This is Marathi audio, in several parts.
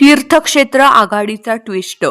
तीर्थक्षेत्र आघाडीचा ट्विस्ट.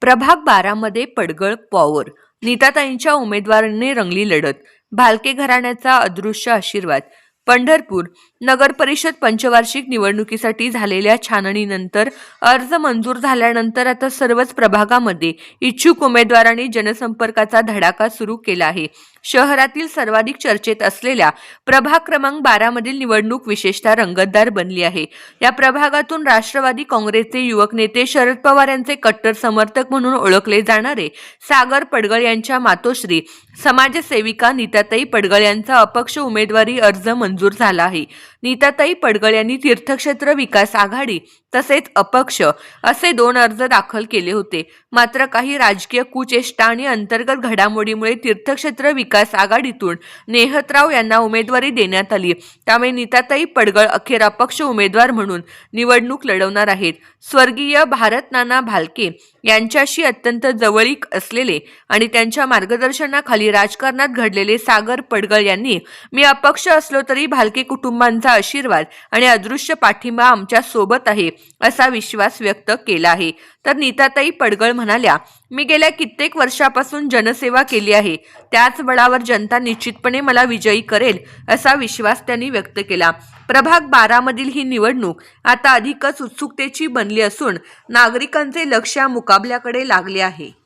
प्रभाग बारामध्ये पडगळ पॉवर. नीताताईंच्या उमेदवारांनी रंगली लढत. भालके घराण्याचा अदृश्य आशीर्वाद. पंढरपूर नगर परिषद पंचवार्षिक निवडणुकीसाठी झालेल्या छाननीनंतर अर्ज मंजूर झाल्यानंतर आता सर्वच प्रभागामध्ये इच्छुक उमेदवारांनी जनसंपर्काचा धडाका सुरू केला आहे. शहरातील सर्वाधिक चर्चेत असलेल्या प्रभाग क्रमांक बारामधील निवडणूक विशेषतः रंगतदार बनली आहे. या प्रभागातून राष्ट्रवादी काँग्रेसचे युवक नेते शरद पवार यांचे कट्टर समर्थक म्हणून ओळखले जाणारे सागर पडगळ यांच्या मातोश्री समाजसेविका नीताताई पडगळ यांचा अपक्ष उमेदवारी अर्ज मंजूर मंजूर झाला आहे. नीताताई पडगळ यांनी तीर्थक्षेत्र विकास आघाडी तसेच अपक्ष असे दोन अर्ज दाखल केले होते. मात्र काही राजकीय कुचेष्टा आणि अंतर्गत घडामोडीमुळे तीर्थक्षेत्र विकास आघाडीतून नेहतराव यांना उमेदवारी देण्यात आली. त्यामुळे नीताताई पडगळ अखेर अपक्ष उमेदवार म्हणून निवडणूक लढवणार आहेत. स्वर्गीय भारत नाना भालके यांच्याशी अत्यंत जवळीक असलेले आणि त्यांच्या मार्गदर्शनाखाली राजकारणात घडलेले सागर पडगळ यांनी मी अपक्ष असलो तरी भालके कुटुंबांचा आशीर्वाद आणि अदृश्य पाठिंबा आमच्यासोबत आहे असा विश्वास व्यक्त केला आहे. तर नीताताई पडगळ म्हणाल्या मी गेल्या कित्येक वर्षापासून जनसेवा केली आहे. त्याच बळावर जनता निश्चितपणे मला विजयी करेल असा विश्वास त्यांनी व्यक्त केला. प्रभाग बारामधील ही निवडणूक आता अधिकच उत्सुकतेची बनली असून नागरिकांचे लक्ष या मुकाबल्याकडे लागले आहे.